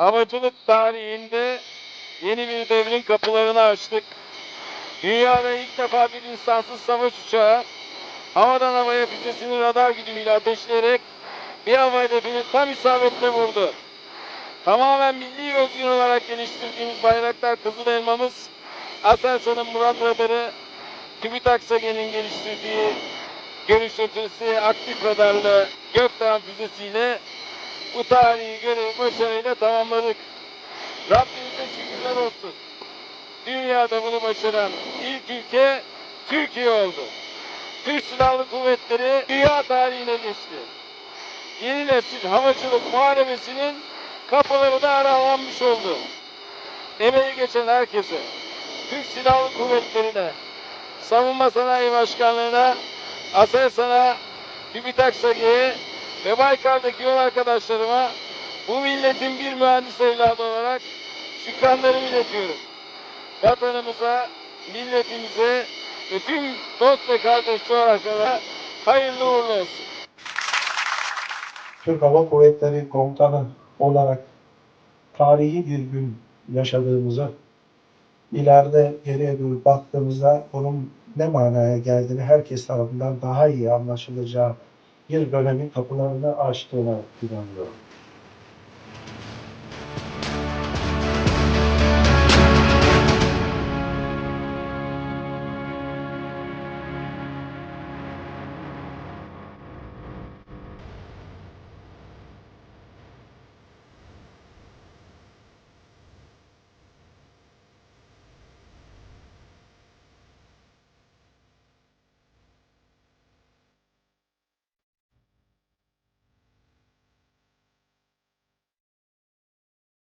havacılık tarihinde yeni bir devrin kapılarını açtık. Dünyada ilk defa bir insansız savaş uçağı havadan havaya füzesini radar güdümüyle ateşleyerek bir hava hedefini tam isabetle vurdu. Tamamen milli özgün olarak geliştirdiğimiz Bayraktar Kızıl Elmamız, Aselsan'ın Murat Radarı, TÜBİTAK SAGE'nin geliştirdiği görüş ötesi aktif radarlı Gökdağ füzesiyle bu tarihi görevi başarıyla tamamladık. Rabbimize şükürler olsun. Dünyada bunu başaran ilk ülke Türkiye oldu. Türk Silahlı Kuvvetleri dünya tarihine geçti. Yeni nesil havacılık muharebesinin kapıları da aralanmış oldu. Emeği geçen herkese, Türk Silahlı Kuvvetleri'ne, Savunma Sanayi Başkanlığı'na, Aselsan'a, TÜBİTAK SAGE'ye ve Baykar'daki yol arkadaşlarıma bu milletin bir mühendis evladı olarak şükranlarımı iletiyorum. Vatanımıza, milletimize ve tüm dost ve kardeş coğrafyalara hayırlı uğurlu olsun. Türk Hava Kuvvetleri Komutanı olarak tarihi bir gün yaşadığımızı, ileride geriye dönüp baktığımızda bunun ne manaya geldiğini herkes tarafından daha iyi anlaşılacağı bir dönemin kapılarını açtığına inanıyorum.